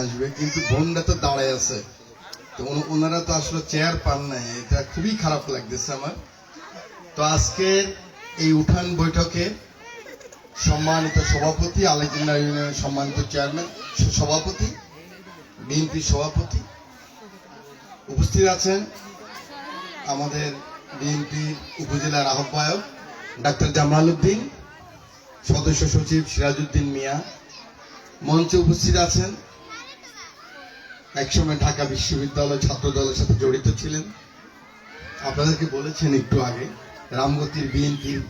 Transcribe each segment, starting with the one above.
আসবে, কিন্তু বোনরা তো দাঁড়ায় আছে। তো ওনারা তো আসলে চেয়ার পান নাই। এটা খুবই খারাপ লাগতেছে আমার। তো আজকের এই উঠান বৈঠকে সম্মানিত সভাপতি আলেকজান্ডার ইউনিয়নের সম্মানিত চেয়ারম্যান সভাপতি, বিএনপি সভাপতি উপস্থিত আছেন আমাদের বিএনপি উপজেলার আহ্বায়ক ডাক্তার জামাল উদ্দিন, সদস্য সচিব সিরাজউদ্দিন মিয়া। মঞ্চে উপস্থিত আছেন একসময় ঢাকা বিশ্ববিদ্যালয় ছাত্র দলের সাথে জড়িত ছিলেন। আপনাদেরকে বলেছেন একটু আগে, রামগতির বিএনপির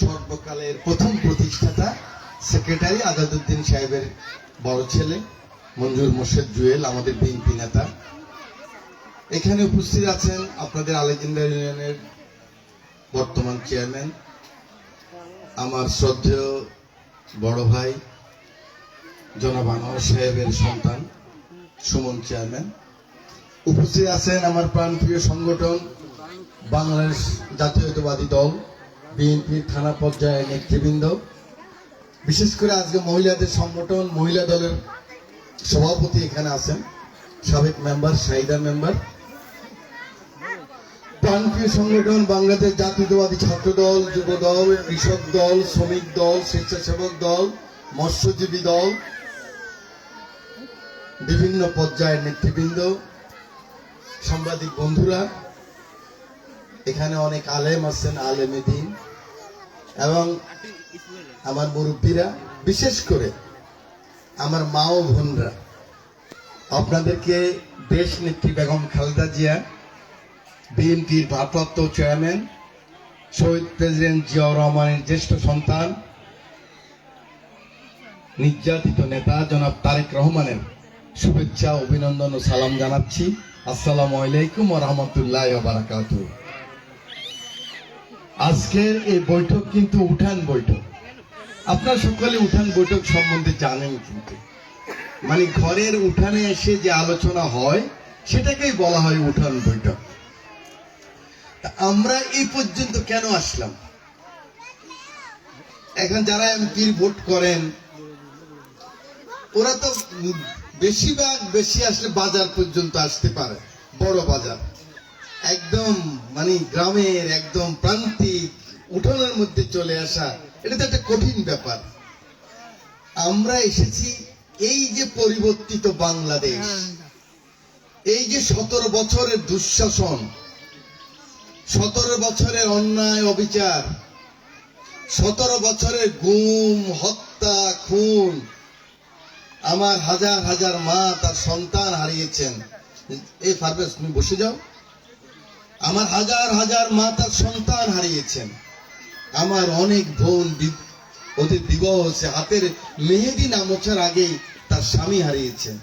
সর্বকালের প্রথম প্রতিষ্ঠাতা সেক্রেটারি আজাদুদ্দিন সাহেবের বড় ছেলে মঞ্জুর মোর্শেদ জুয়েল, আমাদের বিএনপি নেতা। এখানে উপস্থিত আছেন আপনাদের আলেকজান্ডার ইউনিয়নের বর্তমান চেয়ারম্যান, আমার শ্রদ্ধেয় বড় ভাই জনাব আনোয়ার সাহেবের সন্তান সুমন চেয়ারম্যান। উপস্থিত আছেন আমার প্রাণপ্রিয় সংগঠন, বাংলাদেশ জাতীয়তাবাদী দল বিএনপির থানা পর্যায়ের নেতৃবৃন্দ। বিশেষ করে আজকে মহিলাদের সংগঠন, মহিলা দলের সভাপতি এখানে আছেন, সাবেক মেম্বার শাহিদা মেম্বার। প্রাণপ্রিয় সংগঠন, বাংলাদেশ জাতীয়তাবাদী ছাত্র দল, যুব দল, কৃষক দল, শ্রমিক দল, স্বেচ্ছাসেবক দল, মৎস্যজীবী দল বিভিন্ন পর্যায়ের নেতৃবৃন্দ, সাংবাদিক বন্ধুরা, এখানে অনেক আলেম আছেন, আলেমে দিন, এবং আমার মুরব্বীরা, বিশেষ করে আমার মা ও বোনরা। আপনাদেরকে দেশ নেত্রী বেগম খালেদা জিয়া, বিএনপির ভারপ্রাপ্ত চেয়ারম্যান, শহীদ প্রেসিডেন্ট জিয়াউর রহমানের জ্যেষ্ঠ সন্তান, নির্যাতিত নেতা জনাব তারেক রহমানের শুভেচ্ছা, অভিনন্দন ও সালাম জানাচ্ছি। আসসালামু আলাইকুম ও রহমতুল্লাহ বারাকাত আজকের এই বৈঠক কিন্তু উঠান বৈঠক। আপনার সকলে উঠান বৈঠক সম্বন্ধে জানেন কিন্তু। মানে ঘরের উঠানে এসে যে আলোচনা হয়, সেটাকেই বলা হয় উঠান বৈঠক। আমরা এই পর্যন্ত কেন আসলাম? এখন যারা এমপির ভোট করেন, ওরা তো বেশিরভাগ বেশি আসলে বাজার পর্যন্ত আসতে পারে, বড় বাজার। একদম মানে গ্রামের একদম প্রান্তিক উঠোনের মধ্যে চলে আসা, এটা তো একটা কঠিন ব্যাপার। আমরা এসেছি এই যে পরিবর্তিত বাংলাদেশ, এই যে সতেরো বছরের দুঃশাসন, সতেরো বছরের অন্যায় অবিচার, সতেরো বছরের গুম, হত্যা, খুন আমার হাজার হাজার মা তার সন্তান হারিয়েছেন। এই ফারবেজ তুমি বসে যাও। আমার হাজার হাজার মা তার সন্তান হারিয়েছেন। আমার অনেক বোন বিবাহ হচ্ছে হাতের মেহেদি না মোছার আগেই তার স্বামী হারিয়েছেন।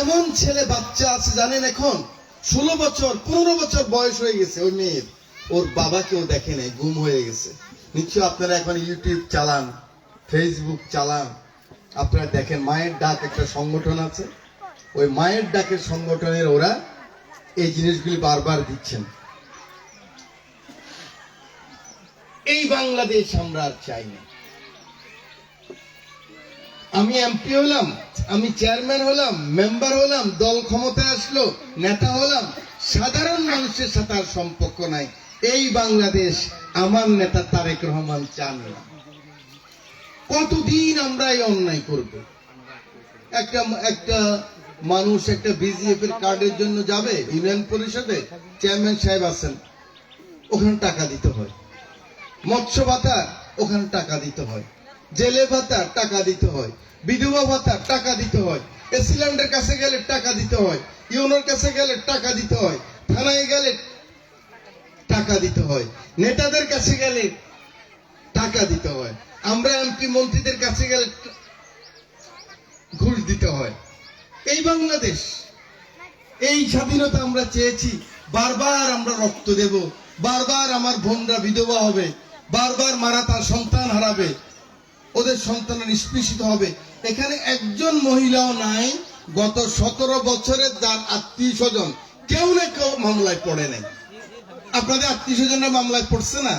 এমন ছেলে বাচ্চা আছে জানেন এখন? ষোলো বছর, পনেরো বছর বয়স হয়ে গেছে ওই মেয়ের। ওর বাবাকেও দেখে নাই, গুম হয়ে গেছে। নিশ্চয় আপনারা এখন ইউটিউব চালান ফেসবুক চালান আপনারা দেখেন মায়ের ডাক একটা সংগঠন আছে। ওই মায়ের ডাকের সংগঠনের ওরা এই জিনিসগুলি বারবার দিচ্ছেন। এই বাংলাদেশ আমরা আর চাই না। আমি এমপি হলাম, আমি চেয়ারম্যান হলাম মেম্বার হলাম, দল ক্ষমতায় আসলো, নেতা হলাম, সাধারণ মানুষের সাথে আর সম্পর্ক নাই। এই বাংলাদেশ আমার নেতা তারেক রহমান চান না। কতদিন আমরা এই অন্যায় করব? একটা একটা মানুষ একটা বিজিএফ এর কার্ডের জন্য যাবে, ইউনিয়ন পরিষদে চেয়ারম্যান সাহেব আছেন, ওখানে টাকা দিতে হয়। মৎস্য ভাতা ওখানে টাকা দিতে হয়। জেলে ভাতা টাকা দিতে হয়। বিধবা ভাতা টাকা দিতে হয়। এসিল্যান্ডের কাছে গেলে টাকা দিতে হয়। ইউনোর কাছে গেলে টাকা দিতে হয়। থানায় গেলে টাকা দিতে হয়। নেতাদের কাছে গেলে টাকা দিতে হয়। আমরা এমপি মন্ত্রীদের কাছে গেলে ঘুষ দিতে হয়। এই বাংলাদেশ, এই স্বাধীনতা আমরা চেয়েছি, বারবার আমরা রক্ত দেব, বারবার আমার বোনরা বিধবা হবে, বারবার মারা তার সন্তান হারাবে, ওদের সন্তান নিষ্পেষিত হবে। এখানে একজন মহিলাও নাই, গত সতেরো বছরের যার আত্মীয় স্বজন, কেউ না কেউ মামলায় পড়ে নাই। আপনাদের আত্মীয় স্বজনরা মামলায় পড়ছে না?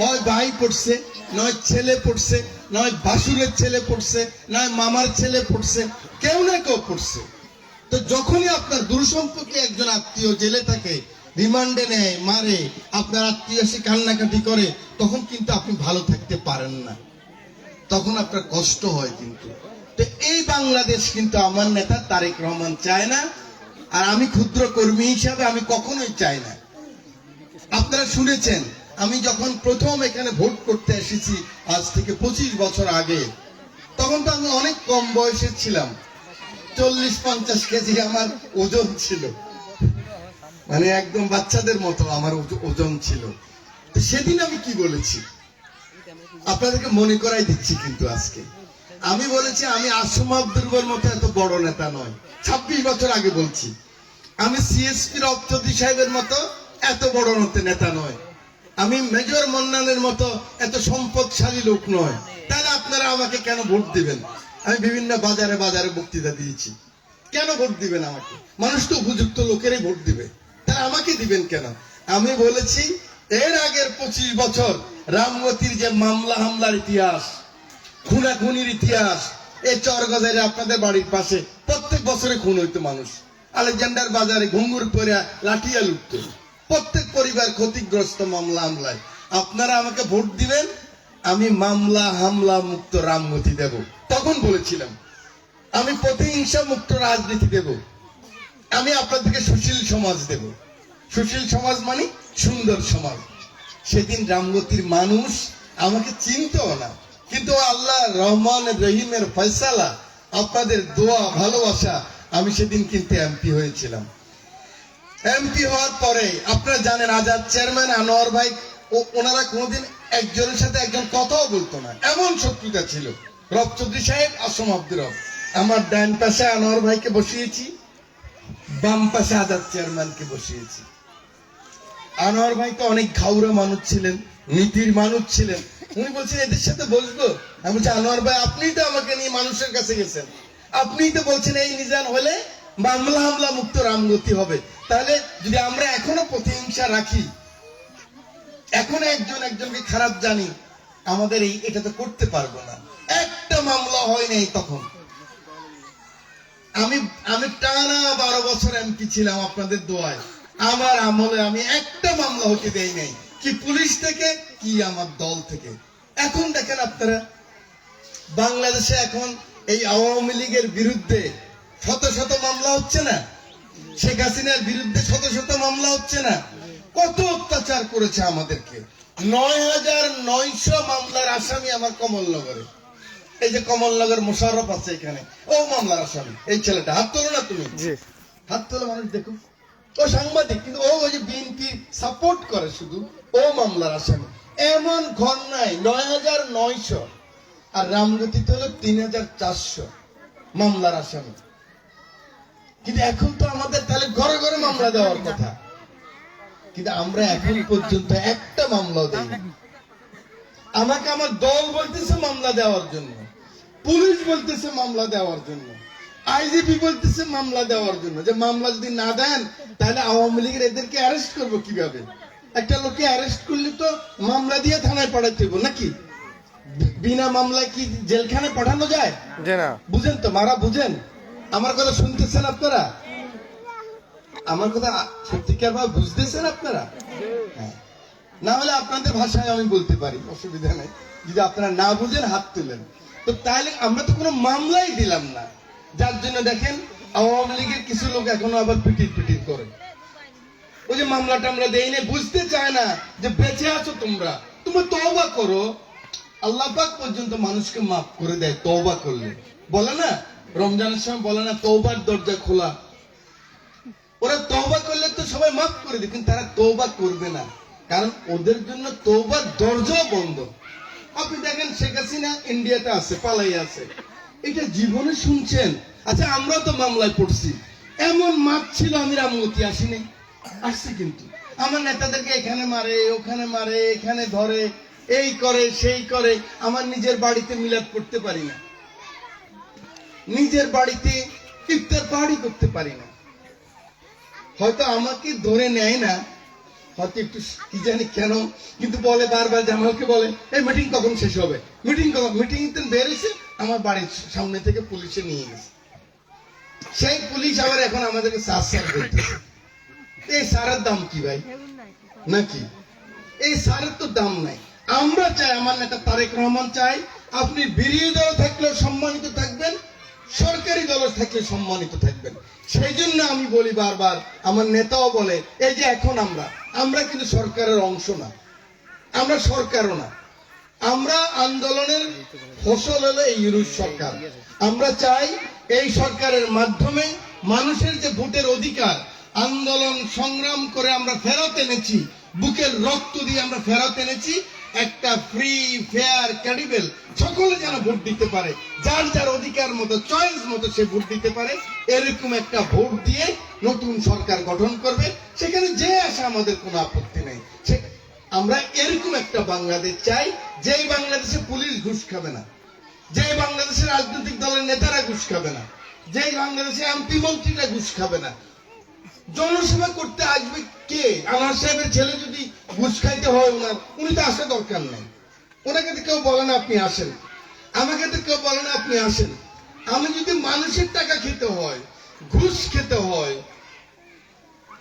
হয় ভাই পড়ছে, নয় ছেলে পড়ছে, নয় বাসুরের ছেলে পড়ছে, নয় মামার ছেলে পড়ছে, কেউ না কেউ পড়ছে। তো যখনই আপনার দূরসম্পর্কে একজন আত্মীয় জেলে থাকে, রিমান্ডে নেয়, মারে, আপনার আত্মীয় এসে কান্নাকাটি করে, তখন কিন্তু আপনি ভালো থাকতে পারেন না। তখন আপনার কষ্ট হয় কিন্তু। তো এই বাংলাদেশ কিন্তু আমার নেতা তারেক রহমান চায় না, আর আমি ক্ষুদ্র কর্মী হিসাবে আমি কখনোই চাই না। আপনারা শুনেছেন, আমি যখন প্রথম এখানে ভোট করতে এসেছি, আজ থেকে পঁচিশ বছর আগে, তখন তো আমি অনেক কম বয়সে ছিলাম। চল্লিশ পঞ্চাশ কেজি আমার ওজন ছিল। মানে একদম বাচ্চাদের মতো আমার ওজন ছিল। সেদিন আমি কি বলেছি? আপনাদেরকে মনে করাই দিচ্ছি কিন্তু আজকে। আমি বলেছি, আমি আসুম আব্দুর মতো এত বড় নেতা নয়। ছাব্বিশ বছর আগে বলছি। আমি সিএসপি রপ্তদি সাহেবের মতো এত বড় নতে নয়। আমি মেজর মন্নানের মতো এত সম্পদশালী লোক নয়। তাহলে আপনারা আমাকে কেন ভোট দিবেন? আমি বিভিন্ন বাজারে বাজারে বক্তৃতা দিয়েছি। কেন ভোট দিবেন আমাকে? মানুষ তো উপযুক্ত লোকেরই ভোট দিবে। তাহলে আমাকে দিবেন কেন? আমি বলেছি, এর আগের পঁচিশ বছর রামগতির যে মামলা হামলার ইতিহাস, খুনাখুনির ইতিহাস, এই চরগজারে আপনাদের বাড়ির পাশে প্রত্যেক বছরে খুন হইতো মানুষ। আলেকজান্ডার বাজারে ঘুঙ্গুর পরে লাঠিয়া লুটত। প্রত্যেক পরিবার ক্ষতিগ্রস্ত মামলা হামলায়। আপনারা আমাকে ভোট দিবেন, আমি মামলা হামলা মুক্ত রামগতি দেব। তখন বলেছিলাম, আমি প্রতিহিংসা মুক্ত রাজনীতি দেব। আমি আপনাদেরকে সুশীল সমাজ দেব। সুশীল সমাজ মানে সুন্দর সমাজ। সেদিন রামগতির মানুষ আমাকে চিনতও না। কিন্তু আল্লাহ রহমান রহিমের ফয়সালা, আপনাদের দোয়া, ভালোবাসা, আমি সেদিন কিন্তু এমপি হয়েছিলাম। এমপি হওয়ার পরে, আপনারা জানেন আজাদ চেয়ারম্যান আনোয়ার ভাই, ও ওনারা কোনোদিন একজনের সাথে একজন কথাও বলতো না। এমন শত্রুতা ছিল। রব চৌধুরী সাহেব, আসম আব্দুর রব। আমার ডান পাশে আনোয়ার ভাইকে বসিয়েছি, বাম পাশে আজাদ চেয়ারম্যানকে বসিয়েছি। আনোয়ার ভাই তো অনেক ঘাউরা মানুষ ছিলেন, নীতির মানুষ ছিলেন। উনি বলছেন এদের সাথে বসবো? আমি বলছি, আনোয়ার ভাই, আপনিই তো আমাকে নিয়ে মানুষের কাছে গেছেন। আপনিই তো বলছেন, এই নিজান হলে মামলা হামলা মুক্ত রামগতি হবে। তাহলে যদি আমরা এখনও প্রতিহিংসা রাখি, এখন একজন একজনকে খারাপ জানি, আমাদের এই এটা তো করতে পারব না। একটা মামলা হয় নাই তখন। আমি আমি টানা বারো বছর এমপি ছিলাম আপনাদের দোয়ায়। আমার আমলে আমি একটা মামলা হতে দেই নাই। কি পুলিশ থেকে, কি আমার দল থেকে। এখন দেখেন আপনারা, বাংলাদেশে এখন এই আওয়ামী লীগের বিরুদ্ধে শত শত মামলা হচ্ছে না? শেখ হাসিনার বিরুদ্ধে শত শত মামলা হচ্ছে না? কত অত্যাচার করেছে আমাদেরকে? নয় হাজার নয়শো মামলার আসামি আমার কমলনগরে। এই যে কমলনগর মোশাররফ আছে এখানে। ও মামলার আসামি। এই ছেলেটা হাত তোলো না তুমি। হাত তোলো মানুষ দেখো ও সাংবাদিক কিন্তু ও ওই যে বিএনপি সাপোর্ট করে শুধু ও মামলার আসামি। এমন ঘর নাই নয় হাজার নয়শো আর রামগতিতে হলো তিন হাজার চারশো মামলার আসামি। কিন্তু এখন তো আমাদের তাহলে ঘরে ঘরে মামলা দেওয়ার কথা। কিন্তু আমরা এখন পর্যন্ত একটা মামলাও দেইনি। আমাকে আমার দল বলতেছে মামলা দেওয়ার জন্য। পুলিশ বলতেছে মামলা দেওয়ার জন্য। আইজিপি বলতেছে মামলা দেওয়ার জন্য। যে মামলা যদি না দেন তাহলে আওয়ামী লীগের এদেরকে অ্যারেস্ট করব কীভাবে? একটা লোককে অ্যারেস্ট করলে তো মামলা দিয়ে থানায় পাঠাতে হবে নাকি? বিনা মামলায় কি জেলখানে পাঠানো যায়? বুঝেন তো মারা বুঝেন? আমার কথা শুনতেছেন আপনারা? আমার কথা সত্যিকার ভাবে বুঝতেছেন আপনারা? হ্যাঁ। না হলে আপনাদের ভাষায় আমি বলতে পারি, অসুবিধা নেই। যদি আপনারা না বুঝেন, হাত তুলেন। তো তাহলে আমরা তো কোনো মামলাই দিলাম না। যার জন্য দেখেন, আওয়ামী লীগের কিছু লোক এখনও আবার পিটির পিটির করে। ওই যে মামলাটা আমরা দেই না বুঝতে চায় না যে বেঁচে আছো তোমরা। তুমি তওবা করো। আল্লাহ পাক পর্যন্ত মানুষকে মাফ করে দেয়, তওবা করলে। বলে না? রমজানের সময় বলে না, তওবার দরজা খোলা। ওরা তওবা করলে তো সবাই মাফ করে দেয়, কিন্তু তারা তওবা করবে না। কারণ ওদের জন্য তওবার দরজাও বন্ধ। আপনি দেখেন, শেখ হাসিনা ইন্ডিয়াতে আছে পালাই আছে। এটা জীবনে শুনছেন? আচ্ছা আমরাও তো মামলায় পড়ছি। এমন মাপ ছিল, আমি রামগতি আসিনি। আসছি কিন্তু। আমার নেতাদেরকে এখানে মারে, ওখানে মারে, এখানে ধরে, এই করে, সেই করে। আমার নিজের বাড়িতে মিলাদ করতে পারি না। নিজের বাড়িতে ইফতার পাহাড়ি করতে পারি না। হয়তো আমাকে ধরে নেয় না, হয়তো একটু কি জানি কেন, কিন্তু বলে বারবার জামালকে বলে, এই মিটিং কখন শেষ হবে? মিটিং কখন? মিটিং তো বেরিয়েছে আমার বাড়ির সামনে থেকে পুলিশে নিয়ে গেছে। সেই পুলিশ আবার এখন আমাদেরকে সার করতেছে। এই সারের দাম কি ভাই? নাকি? এই সারের তো দাম নাই। আমরা চাই, আমার নেতা তারেক রহমান চাই, আপনি বিরোধী দল থাকলেও সম্মানিত থাকবেন সরকারি দল থাকলে সম্মানিত থাকবেন। সেই জন্য আমি বলি বারবার, আমার নেতাও বলে, এই যে এখন আমরা আমরা কিন্তু সরকারের অংশ না। আমরা সরকারও না। আমরা আন্দোলনের ফসল হলো এই ইউরোপ সরকার। আমরা চাই এই সরকারের মাধ্যমে মানুষের যে ভোটের অধিকার, আন্দোলন সংগ্রাম করে আমরা ফেরত এনেছি, বুকের রক্ত দিয়ে আমরা ফেরত এনেছি একটা ফ্রি ফেয়ার ক্যাডিবেল সকলে যেন ভোট দিতে পারে। যার যার অধিকার মতো চয়েস মতো সে ভোট দিতে পারে। এরকম একটা ভোট দিয়ে নতুন সরকার গঠন করবে। সেখানে যে আসে আমাদের কোনো আপত্তি নেই। আমরা এরকম একটা বাংলাদেশ চাই, যেই বাংলাদেশে পুলিশ ঘুষ খাবে না। যে বাংলাদেশের রাজনৈতিক দলের নেতারা ঘুষ খাবে না। যে বাংলাদেশে এমপি মন্ত্রীরা ঘুষ খাবে না। জনসেবা করতে আসবে কে? আমার সাহেবের ছেলে যদি ঘুষ খাইতে হয় ওনার, উনি তো আসা দরকার নেই। ওনাকে তো কেউ বলে না আপনি আসেন। আমাকে তো কেউ বলে না আপনি আসেন। আমি যদি মানুষের টাকা খেতে হয়, ঘুষ খেতে হয়,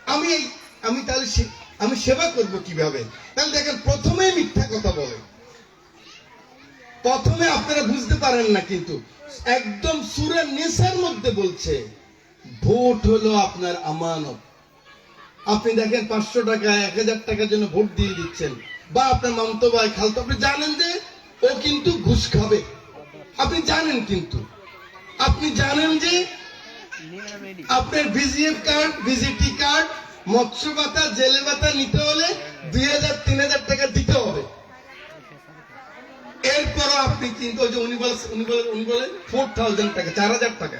আমি আমি তাহলে আমি সেবা করব কীভাবে? তাহলে দেখেন প্রথমে মিথ্যা কথা বলে। প্রথমে আপনারা বুঝতে পারেন না কিন্তু, একদম সুরের নেশার মধ্যে বলছে। ভোট হলো আপনার আমানত। আপনি দেখেন পাঁচশো টাকা এক হাজার টাকার জন্য ভোট দিয়ে দিচ্ছেন। বা আপনার মামতো ভাই খালতো, আপনি জানেন যে ও কিন্তু ঘুষ খাবে। আপনি জানেন কিন্তু। আপনি জানেন যে আপনার বিজিএফ কার্ড বিজিটি কার্ড মৎস্য ভাতা জেলে ভাতা নিতে হলে দুই হাজার, তিন হাজার টাকা দিতে হবে। এরপরও আপনি কিন্তু উনি উনি বলে উনি বলে ফোর থাউজেন্ড টাকা, চার হাজার টাকা।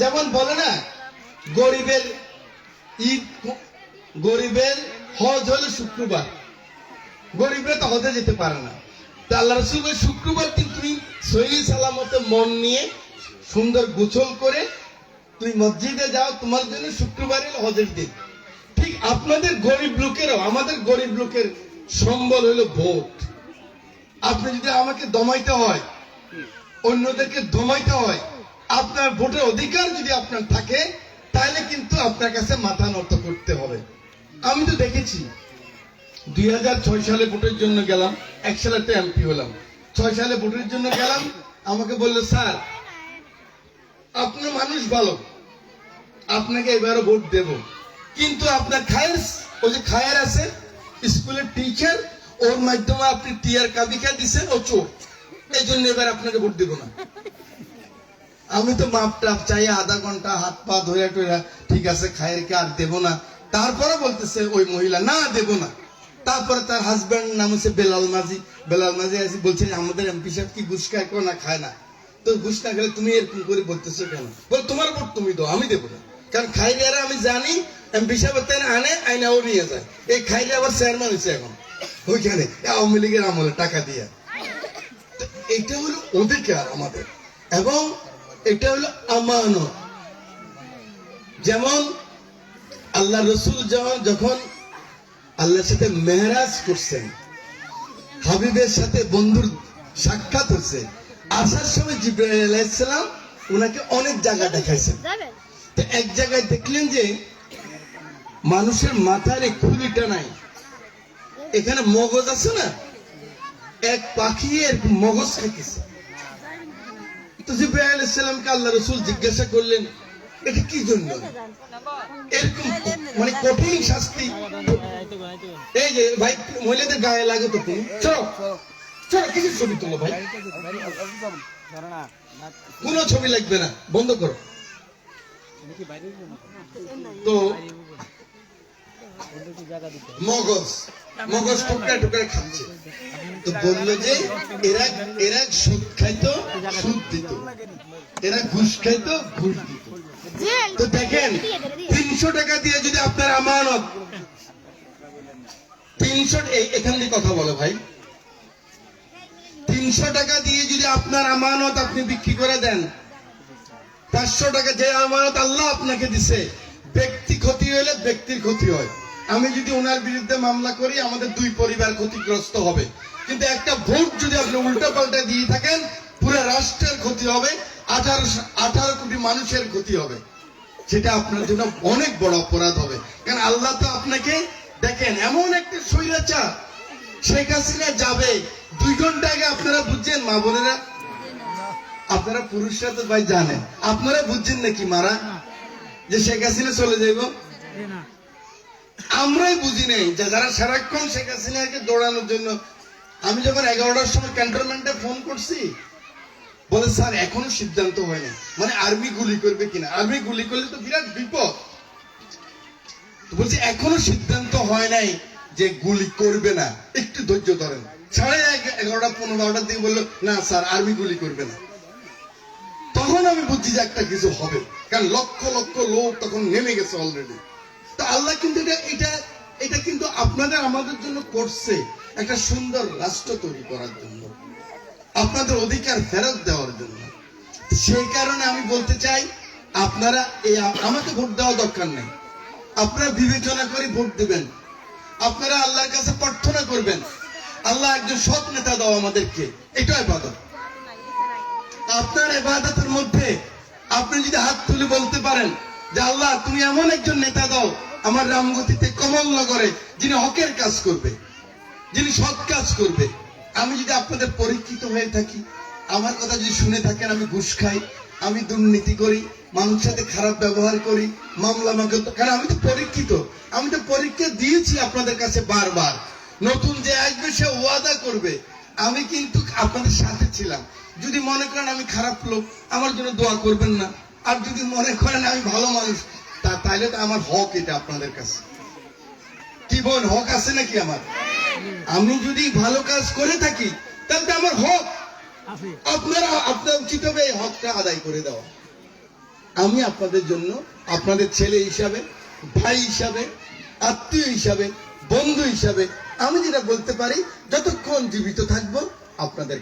যেমন বলে না, গরিবের ঈদ, গরিবের হজ হলো শুক্রবার। গরিবরা তো হজে যেতে পারে না। তা আল্লাহ রসুল শুক্রবার কিন্তু তুমি সহি সালামতে মন নিয়ে সুন্দর গোছল করে তুমি মসজিদে যাও, তোমার জন্য শুক্রবারে হজের দিন। ঠিক আপনাদের গরিব লোকেরও, আমাদের গরিব লোকের সম্বল হলো ভোট। আপনি যদি আমাকে দমাইতে হয়, অন্যদেরকে দমাইতে হয় আপনার ভোটের অধিকার যদি আপনার থাকে, তাহলে কিন্তু আপনার কাছে মাথা নত করতে হবে। আমি তো দেখেছি, দুই সালে ভোটের জন্য গেলাম, এক সালে তো এমপি হলাম। ছয় সালে ভোটের জন্য গেলাম, আমাকে বলল, স্যার, আপনার মানুষ ভালো, আপনাকে এবারও ভোট দেব। কিন্তু আপনার খায়ের ওই যে খায়ের আছে, স্কুলের টিচার ওর মাধ্যমে আপনি টিয়ার কাবিকা দিচ্ছেন ও চোর। এই জন্য এবার আপনাকে ভোট দেব না। আমি তো মাপ টাপ চাই, আধা ঘণ্টা হাত পা ধরে ঠিক আছে খায়েরকে আর দেব না। তারপরে বলতেছে ওই মহিলা, না, দেব না। তারপরে তার হাজবেন্ড নাম হচ্ছে বেলাল মাঝি। বেলাল মাঝি আসি বলছে, আমাদের এমপি সাহেব কি ঘুষ খায় না খায় না। তো ঘুষ না খেলে তুমি এরকম করে বলতেছো কেন? বল, তোমার ভোট তুমি দাও, আমি দেবো না। কারণ খাইরিয়ারা আমি জানি, এমপি সাহেব তাই আনে, আইনা ও নিয়ে যায়। এই খাইলে আবার চেয়ারম্যান হয়েছে এখন। ওইখানে আওয়ামী লীগের আমলে টাকা দিয়ে। এটা হলো অধিকার আমাদের। এবং এটা হলো আমানত। যেমন আল্লাহ রসুল যখন যখন আল্লাহর সাথে মেহরাজ করছেন হাবিবের সাথে বন্ধুর সাক্ষাৎ হচ্ছে আসার সময় আলাইসালাম ওনাকে অনেক জায়গা দেখাইছেন। তো এক জায়গায় দেখলেন যে মানুষের মাথার এই খুলিটা নাই। এখানে মগজ আছে না? এক পাখি এর মগজ খাইতেছে। তো জিব্রাইল আলাইহিস সালামকে আল্লাহ রসুল জিজ্ঞাসা করলেন, এটা কি জন্য? এরকম মানে কঠিন শাস্তি। এই যে ভাই, মহিলাদের গায়ে লাগে তো তুমি। চলো চলো কিছু ছবি তোলো ভাই? কোনো ছবি লাগবে না? বন্ধ করো। তো মগজ। মগজ টুকরা টুকরা খাচ্ছে। তো বলল যে, এরা এরা সুদ খাইতো, সুদ দিত। এরা ঘুষ খাইতো, ঘুষ দিত। তো দেখেন, তিনশো টাকা দিয়ে যদি আপনার আমানত, তিনশো এখান দিয়ে কথা বলো ভাই। তিনশো টাকা দিয়ে যদি আপনার আমানত আপনি বিক্রি করে দেন, পাঁচশো টাকা যে আমানত আল্লাহ আপনাকে দিছে, ব্যক্তি ক্ষতি হলে ব্যক্তির ক্ষতি হয়। আমি যদি ওনার বিরুদ্ধে মামলা করি, আমাদের দুই পরিবার ক্ষতিগ্রস্ত হবে। কিন্তু একটা ভোট যদি আপনি উল্টা পাল্টা দিয়ে থাকেন, পুরো রাষ্ট্রের ক্ষতি হবে, আঠারো আঠারো কোটি মানুষের ক্ষতি হবে। সেটা আপনার জন্য অনেক বড় অপরাধ হবে। কারণ আল্লাহ তো আপনাকে, দেখেন, এমন একটা স্বৈরাচার, শেখ হাসিনা যাবে, দুই ঘণ্টা আগে আপনারা বুঝছেন, মা বোনেরা? আপনারা পুরুষরা তো ভাই জানেন। আপনারা বুঝছেন নাকি মারা? যে শেখ হাসিনা চলে যাইব? আমরাই বুঝি নাই যে যারা সারাক্ষণ শেখ হাসিনাকে দৌড়ানোর জন্য, আমি যখন এগারোটার সময় ক্যান্টনমেন্টে ফোন করছি, বলে, স্যার, এখনও সিদ্ধান্ত হয়নি মানে আর্মি গুলি করবে কিনা? আর্মি গুলি করলে তো বিরাট বিপদ। বলছি, এখনও সিদ্ধান্ত হয় নাই যে গুলি করবে না। একটু ধৈর্য ধরেন। সাড়ে এগারোটা পনেরো বারোটার দিকে বলল, না, স্যার, আর্মি গুলি করবে না। তখন আমি বুঝছি যে একটা কিছু হবে। কারণ লক্ষ লক্ষ লোক তখন নেমে গেছে অলরেডি তো আল্লাহ কিন্তু এটা এটা এটা কিন্তু আপনাদের আমাদের জন্য করছে একটা সুন্দর রাষ্ট্র তৈরি করার জন্য, আপনাদের অধিকার ফেরত দেওয়ার জন্য। সেই কারণে আমি বলতে চাই, আপনারা এই, আমাকে ভোট দেওয়া দরকার নেই। আপনারা বিবেচনা করে ভোট দিবেন। আপনারা আল্লাহর কাছে প্রার্থনা করবেন। আল্লাহ একজন সৎ নেতা দাও আমাদেরকে। এটাই বাদক আপনার এবাদতের মধ্যে আপনি যদি হাত তুলে বলতে পারেন যে আল্লাহ, তুমি এমন একজন নেতা দাও আমার রামগতিতে কমলনগরে যিনি হকের কাজ করবে, যিনি সৎ কাজ করবে, আমি যদি আপনাদের পরীক্ষিত হয়ে থাকি, আমার কথা যদি শুনে থাকেন, আমি ঘুষ খাই, আমি দুর্নীতি করি, মানুষের সাথে খারাপ ব্যবহার করি, মামলা মাকে কারণ আমি তো পরীক্ষিত, আমি তো পরীক্ষা দিয়েছি আপনাদের কাছে বারবার। নতুন যে আসবে, সে ওয়াদা করবে। আমি কিন্তু আপনাদের সাথে ছিলাম। যদি মনে করেন আমি খারাপ লোক, আমার জন্য দোয়া করবেন না। আর যদি মনে করেন আমি ভালো মানুষ তা তাহলে তো আমার হক এটা আপনাদের কাছে। কি বোন হক আছে নাকি আমার? আমি যদি ভালো কাজ করে থাকি তাহলে তো আমার হক। আপনারা আপনার উচিত হবে এই হকটা আদায় করে দেওয়া। আমি আপনাদের জন্য আপনাদের ছেলে হিসাবে ভাই হিসাবে আত্মীয় হিসাবে বন্ধু হিসাবে আমি যেটা বলতে পারি যতক্ষণ জীবিত থাকব আপনাদের